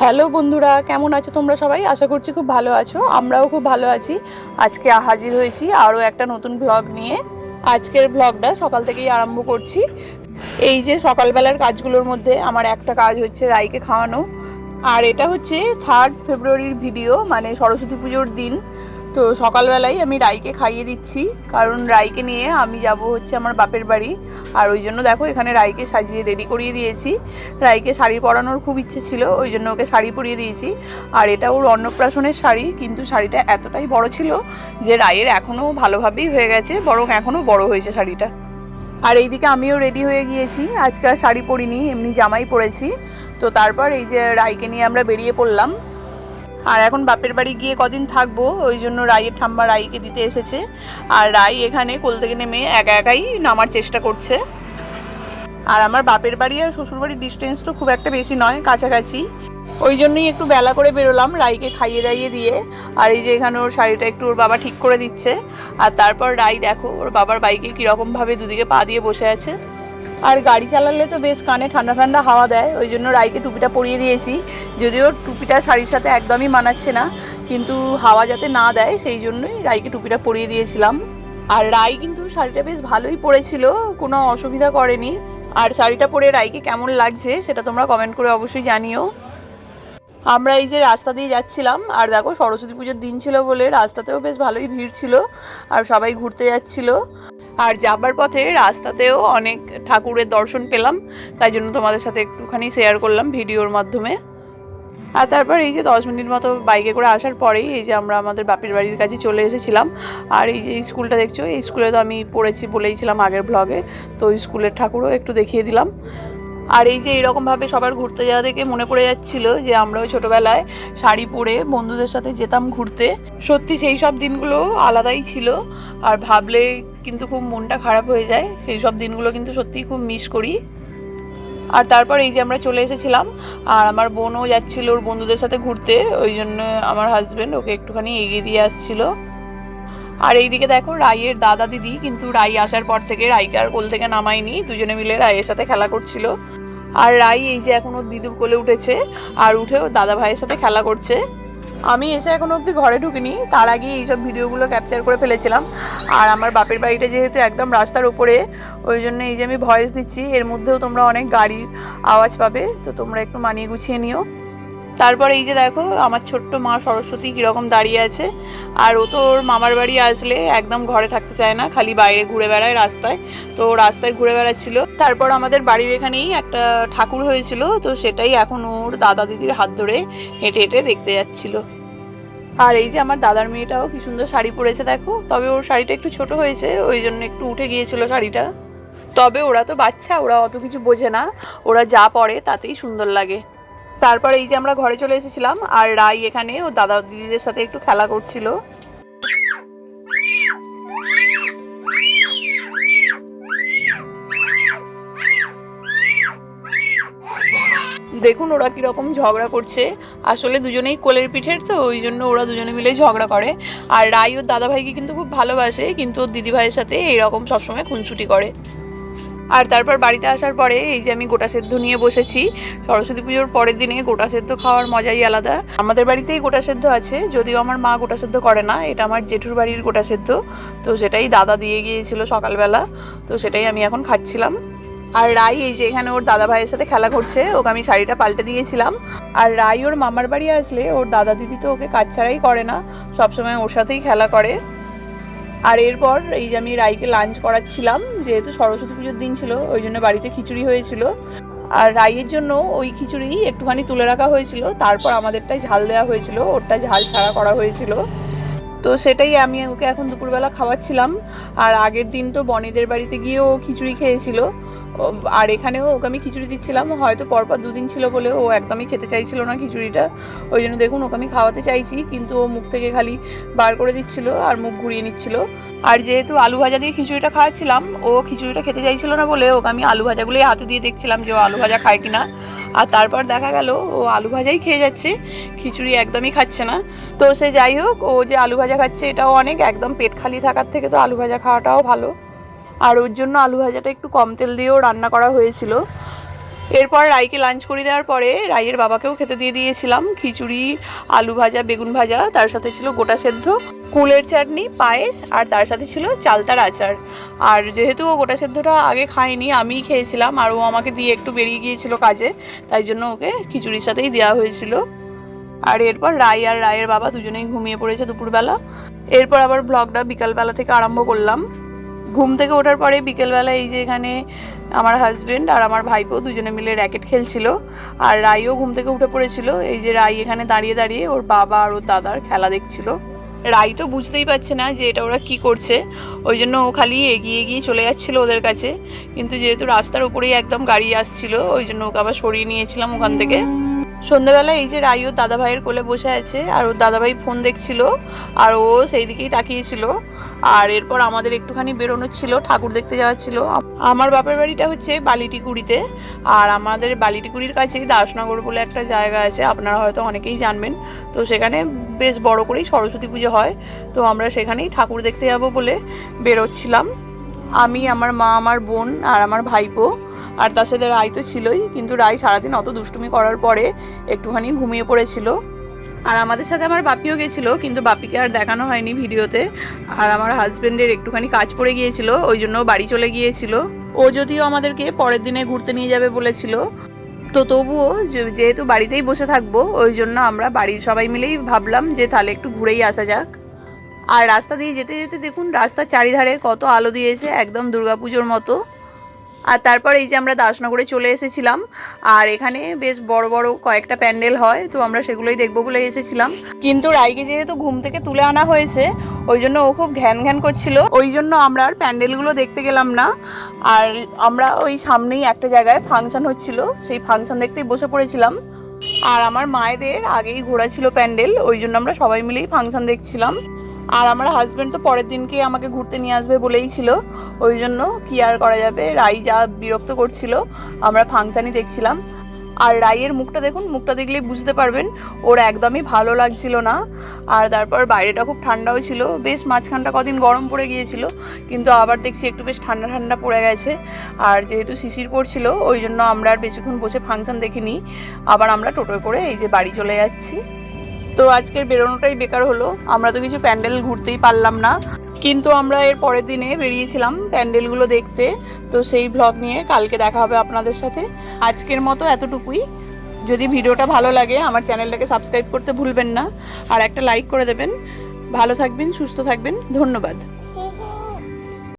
Hello বন্ধুরা, কেমন আছো তোমরা সবাই? আশা করছি খুব ভালো আছো। আমরাও খুব ভালো আছি। আজকে হাজির হয়েছি আরও একটা নতুন ব্লগ নিয়ে। আজকের ব্লগটা সকাল থেকেই আরম্ভ করছি। এই যে সকালবেলার কাজগুলোর মধ্যে আমার একটা কাজ হচ্ছে রাইকে খাওয়ানো। আর এটা হচ্ছে থার্ড ফেব্রুয়ারির ভিডিও মানে সরস্বতী পুজোর দিন। তো সকালবেলায় আমি রাইকে খাইয়ে দিচ্ছি, কারণ রাইকে নিয়ে আমি যাব হচ্ছে আমার বাপের বাড়ি। আর ওই জন্য দেখো এখানে রাইকে সাজিয়ে রেডি করিয়ে দিয়েছি। রাইকে শাড়ি পরানোর খুব ইচ্ছে ছিল, ওই জন্য ওকে শাড়ি পরিয়ে দিয়েছি। আর এটা ওর অন্নপ্রাশনের শাড়ি, কিন্তু শাড়িটা এতটাই বড় ছিল যে রায়ের এখনও ভালোভাবেই হয়ে গেছে, বরং এখনও বড় হয়েছে শাড়িটা। আর এইদিকে আমিও রেডি হয়ে গিয়েছি, আজকে আর শাড়ি পরিনি, এমনি জামাই পরেছি। তো তারপর এই যে রাইকে নিয়ে আমরা বেরিয়ে পড়লাম আর এখন বাপের বাড়ি গিয়ে কদিন থাকব, ওই জন্য রাইয়ের ঠাম্মা রাইকে দিতে এসেছে। আর রাই এখানে কোল থেকে নেমে একা একাই নামার চেষ্টা করছে। আর আমার বাপের বাড়ি আর শ্বশুরবাড়ির ডিস্টেন্স তো খুব একটা বেশি নয়, কাছাকাছি। ওই জন্যই একটু বেলা করে বেরোলাম রাইকে খাইয়ে দাইয়ে দিয়ে। আর এই যে এখানে ওর শাড়িটা একটু ওর বাবা ঠিক করে দিচ্ছে। আর তারপর রাই দেখো, ওর বাবার বাইকে কীরকমভাবে দুদিকে পা দিয়ে বসে আছে। আর গাড়ি চালালে তো বেশ কানে ঠান্ডা ঠান্ডা হাওয়া দেয়, ওই জন্য রাইকে টুপিটা পরিয়ে দিয়েছি। যদিও টুপিটা শাড়ির সাথে একদমই মানাচ্ছে না, কিন্তু হাওয়া যাতে না দেয়, সেই জন্যই রাইকে টুপিটা পরিয়ে দিয়েছিলাম। আর রাই কিন্তু শাড়িটা বেশ ভালোই পরেছিল, কোনো অসুবিধা করেনি। আর শাড়িটা পরে রাইকে কেমন লাগছে, সেটা তোমরা কমেন্ট করে অবশ্যই জানিও। আমরা এই যে রাস্তা দিয়ে যাচ্ছিলাম, আর দেখো সরস্বতী পুজোর দিন ছিল বলে রাস্তাতেও বেশ ভালোই ভিড় ছিল, আর সবাই ঘুরতে যাচ্ছিল। আর যাবার পথে রাস্তাতেও অনেক ঠাকুরের দর্শন পেলাম, তাই জন্য তোমাদের সাথে একটুখানি শেয়ার করলাম ভিডিওর মাধ্যমে। আর তারপর এই যে দশ মিনিট মতো বাইকে করে আসার পরেই এই যে আমরা আমাদের বাপের বাড়ির কাছে চলে এসেছিলাম। আর এই যে স্কুলটা দেখছ, এই স্কুলে তো আমি পড়েছি বলেইছিলাম আগের ব্লগে তো স্কুলের ঠাকুরও একটু দেখিয়ে দিলাম। আর এই যে এরকমভাবে সবার ঘুরতে যাওয়া দেখে মনে পড়ে যাচ্ছিল যে আমরাও ছোটোবেলায় শাড়ি পরে বন্ধুদের সাথে যেতাম ঘুরতে। সত্যি সেই সব দিনগুলো আলাদাই ছিল, আর ভাবলে কিন্তু খুব মনটা খারাপ হয়ে যায়। সেই সব দিনগুলো কিন্তু সত্যিই খুব মিস করি। আর তারপর এই যে আমরা চলে এসেছিলাম, আর আমার বোনও যাচ্ছিল ওর বন্ধুদের সাথে ঘুরতে, ওই জন্য আমার হাজব্যান্ড ওকে একটুখানি এগিয়ে দিয়ে আসছিল। আর এইদিকে দেখো রাইয়ের দাদা দিদি, কিন্তু রাই আসার পর থেকে রাইকে আর কোল থেকে নামায়নি, দুজনে মিলে রাইয়ের সাথে খেলা করছিল। আর রাই এই যে এখন ওর দিদুর কোলে উঠেছে, আর উঠে ওর দাদা ভাইয়ের সাথে খেলা করছে। আমি এসে এখনও অবধি ঘরে ঢুকিনি। তার আগে এইসব ভিডিওগুলো ক্যাপচার করে ফেলেছিলাম। আর আমার বাপের বাড়িটা যেহেতু একদম রাস্তার উপরে, ওই জন্য এই যে আমি ভয়েস দিচ্ছি, এর মধ্যেও তোমরা অনেক গাড়ির আওয়াজ পাবে। তো তোমরা একটু মানিয়ে গুছিয়ে নিও। তারপর এই যে দেখো, আমার ছোট্ট মা সরস্বতী কীরকম দাঁড়িয়ে আছে। আর ও তো ওর মামার বাড়ি আসলে একদম ঘরে থাকতে চায় না, খালি বাইরে ঘুরে বেড়ায় রাস্তায়। তো রাস্তায় ঘুরে বেড়াচ্ছিল। তারপর আমাদের বাড়ির এখানেই একটা ঠাকুর হয়েছিল, তো সেটাই এখন ওর দাদা দিদির হাত ধরে হেঁটে হেঁটে দেখতে যাচ্ছিল। আর এই যে আমার দাদার মেয়েটাও কি সুন্দর শাড়ি পরেছে দেখো। তবে ওর শাড়িটা একটু ছোট হয়েছে, ওই জন্য একটু উঠে গিয়েছিল শাড়িটা। তবে ওরা তো বাচ্চা, ওরা অত কিছু বোঝে না। ওরা যা পরে তাতেই সুন্দর লাগে। তারপর এই যে আমরা ঘরে চলে এসেছিলাম, আর রাই এখানে ও দাদা দিদিদের সাথে একটু খেলা করছিল। দেখুন ওরা কীরকম ঝগড়া করছে। আসলে দুজনেই কোলের পিঠের তো, ওই জন্য ওরা দুজনে মিলেই ঝগড়া করে। আর রাই ওর দাদাভাইকে কিন্তু খুব ভালোবাসে, কিন্তু ওর দিদিভাইয়ের সাথে এইরকম সবসময় খুনছুটি করে। আর তারপর বাড়িতে আসার পরে এই যে আমি গোটা সেদ্ধ নিয়ে বসেছি, সরস্বতী পুজোর পরের দিনে গোটা সেদ্ধ খাওয়ার মজাই আলাদা। আমাদের বাড়িতেই গোটা সেদ্ধ আছে, যদিও আমার মা গোটা সেদ্ধ করে না, এটা আমার জেঠুর বাড়ির গোটা সেদ্ধ। তো সেটাই দাদা দিয়ে গিয়েছিল সকালবেলা, তো সেটাই আমি এখন খাচ্ছিলাম। আর রাই, এই যে এখানে ওর দাদা ভাইয়ের সাথে খেলা করছে ওকে আমি শাড়িটা পাল্টে দিয়েছিলাম। আর রাই ওর মামার বাড়ি আসলে ওর দাদা দিদি তো ওকে কাজ ছাড়াই করে না, সবসময় ওর সাথেই খেলা করে। আর এরপর এই যে আমি রাইকে লাঞ্চ করাচ্ছিলাম, যেহেতু সরস্বতী পুজোর দিন ছিল, ওই জন্য বাড়িতে খিচুড়ি হয়েছিল। আর রাইয়ের জন্য ওই খিচুড়ি একটুখানি তুলে রাখা হয়েছিল, তারপর আমাদেরটাই ঝাল দেওয়া হয়েছিল, ওরটা ঝাল ছাড়া করা হয়েছিল। তো সেটাই আমি ওকে এখন দুপুরবেলা খাওয়াচ্ছিলাম। আর আগের দিন তো বনেদের বাড়িতে গিয়েও খিচুড়ি খেয়েছিল। আর এখানেও ওকে আমি খিচুড়ি দিচ্ছিলাম। হয়তো পরপর দুদিন ছিল বলে ও একদমই খেতে চাইছিল না খিচুড়িটা। ওই জন্য দেখুন, ওকে আমি খাওয়াতে চাইছি, কিন্তু ও মুখ থেকে খালি বার করে দিচ্ছিল আর মুখ ঘুরিয়ে নিচ্ছিল। আর যেহেতু আলু ভাজা দিয়ে খিচুড়িটা খাওয়াচ্ছিলাম, ও খিচুড়িটা খেতে চাইছিল না বলে ওকে আমি আলু ভাজাগুলোই হাতে দিয়ে দেখছিলাম যে ও আলু ভাজা খায় কিনা। আর তারপর দেখা গেল, ও আলু ভাজাই খেয়ে যাচ্ছে, খিচুড়ি একদমই খাচ্ছে না। তো সে যাই হোক, ও যে আলু ভাজা খাচ্ছে এটাও অনেক, একদম পেট খালি থাকার থেকে তো আলু ভাজা খাওয়াটাও ভালো। আর ওর জন্য আলু ভাজাটা একটু কম তেল দিয়েও রান্না করা হয়েছিল। এরপর রাইকে লাঞ্চ করে দেওয়ার পরে রাইয়ের বাবাকেও খেতে দিয়ে দিয়েছিলাম। খিচুড়ি, আলু ভাজা, বেগুন ভাজা, তার সাথে ছিল গোটা সেদ্ধ, কুলের চাটনি, পায়েস, আর তার সাথে ছিল চালতার আচার। আর যেহেতু ও গোটা সেদ্ধটা আগে খায়নি, আমিই খেয়েছিলাম আর ও আমাকে দিয়ে একটু বেরিয়ে গিয়েছিল কাজে, তাই জন্য ওকে খিচুড়ির সাথেই দেওয়া হয়েছিল। আর এরপর রাই আর রায়ের বাবা দুজনেই ঘুমিয়ে পড়েছে দুপুরবেলা। এরপর আবার ব্লগটা বিকালবেলা থেকে আরম্ভ করলাম। ঘুম থেকে ওঠার পরে বিকেলবেলা এই যে এখানে আমার হাজব্যান্ড আর আমার ভাইপো দুজনে মিলে র্যাকেট খেলছিল আর রাইও ঘুম থেকে উঠে পড়েছিল। এই যে রাই এখানে দাঁড়িয়ে দাঁড়িয়ে ওর বাবা আর ওর দাদার খেলা দেখছিল। রাই তো বুঝতেই পারছে না যে এটা ওরা কি করছে। ওই জন্য ও খালি এগিয়ে এগিয়ে চলে যাচ্ছিল ওদের কাছে। কিন্তু যেহেতু রাস্তার উপরেই একদম গাড়ি আসছিল, ওই জন্য ওকে আবার সরিয়ে নিয়েছিলাম ওখান থেকে। সন্ধ্যাবেলা এই যে রাই ওর দাদা ভাইয়ের কোলে বসে আছে, আর ওর দাদা ভাই ফোন দেখছিল, আর ও সেই দিকেই তাকিয়েছিল, আর এরপর আমাদের একটুখানি বেরোনো ছিল, ঠাকুর দেখতে যাওয়ার ছিল। আমার বাপের বাড়িটা হচ্ছে বালিটিকুড়িতে, আর আমাদের বালিটিকুড়ির কাছেই দাসনগর বলে একটা জায়গা আছে, আপনারা হয়তো অনেকেই জানবেন। তো সেখানে বেশ বড় করেই সরস্বতী পুজো হয়, তো আমরা সেখানেই ঠাকুর দেখতে যাব বলে বেরোচ্ছিলাম। আমি, আমার মা, আমার বোন আর আমার ভাইপো আর তার সাথে রাই তো ছিলই, কিন্তু রাই সারাদিন অত দুষ্টুমি করার পরে একটুখানি ঘুমিয়ে পড়েছিল। আর আমাদের সাথে আমার বাপিও গেছিল, কিন্তু বাপিকে আর দেখানো হয়নি ভিডিওতে। আর আমার হাজবেন্ডের একটুখানি কাজ পড়ে গিয়েছিল, ওই জন্য বাড়ি চলে গিয়েছিল। ও যদিও আমাদেরকে পরের দিনে ঘুরতে নিয়ে যাবে বলেছিল, তো তবুও যেহেতু বাড়িতেই বসে থাকব, ওই জন্য আমরা বাড়ির সবাই মিলেই ভাবলাম যে তাহলে একটু ঘুরেই আসা যাক। আর রাস্তা দিয়ে যেতে যেতে দেখুন, রাস্তার চারিধারে কত আলো দিয়েছে, একদম দুর্গাপুজোর মতো। আর তারপর এই যে আমরা দাসনগরে চলে এসেছিলাম, আর এখানে বেশ বড় বড় কয়েকটা প্যান্ডেল হয়, তো আমরা সেগুলোই দেখব বলে এসেছিলাম। কিন্তু রাইকে যেহেতু ঘুম থেকে তুলে আনা হয়েছে, ওই জন্য ও খুব ঘ্যান ঘ্যান করছিল। ওই জন্য আমরা আর প্যান্ডেলগুলো দেখতে গেলাম না। আর আমরা ওই সামনেই একটা জায়গায় ফাংশন হচ্ছিল, সেই ফাংশন দেখতেই বসে পড়েছিলাম। আর আমার মায়েদের আগেই ঘোরা ছিল প্যান্ডেল, ওই জন্য আমরা সবাই মিলেই ফাংশন দেখছিলাম। আর আমার হাজব্যান্ড তো পরের দিনকে আমাকে ঘুরতে নিয়ে আসবে বলেই ছিল। ওই জন্য কি আর করা যাবে? রাই যা বিরক্ত করছিল, আমরা ফাংশানই দেখছিলাম। আর রাইয়ের মুখটা দেখুন, মুখটা দেখলেই বুঝতে পারবেন, ওর একদমই ভালো লাগছিল না। আর তারপর বাইরেটা খুব ঠান্ডাও ছিল। বেশ মাঝখানটা কদিন গরম পড়ে গিয়েছিল, কিন্তু আবার দেখছি একটু বেশ ঠান্ডা ঠান্ডা পড়ে গেছে। আর যেহেতু শিশির পড়ছিল, ওই জন্য আমরা আর বেশিক্ষণ বসে ফাংশন দেখিনি। আবার আমরা টোটোয় করে এই যে বাড়ি চলে যাচ্ছি। তো আজকের বেরোনোটাই বেকার হলো। আমরা তো কিছু প্যান্ডেল ঘুরতেই পারলাম না। কিন্তু আমরা এর পরের দিনে বেরিয়েছিলাম প্যান্ডেলগুলো দেখতে। তো সেই ব্লগ নিয়ে কালকে দেখা হবে আপনাদের সাথে। আজকের মতো এতটুকুই। যদি ভিডিওটা ভালো লাগে, আমার চ্যানেলটাকে সাবস্ক্রাইব করতে ভুলবেন না। আর একটা লাইক করে দেবেন। ভালো থাকবেন, সুস্থ থাকবেন। ধন্যবাদ।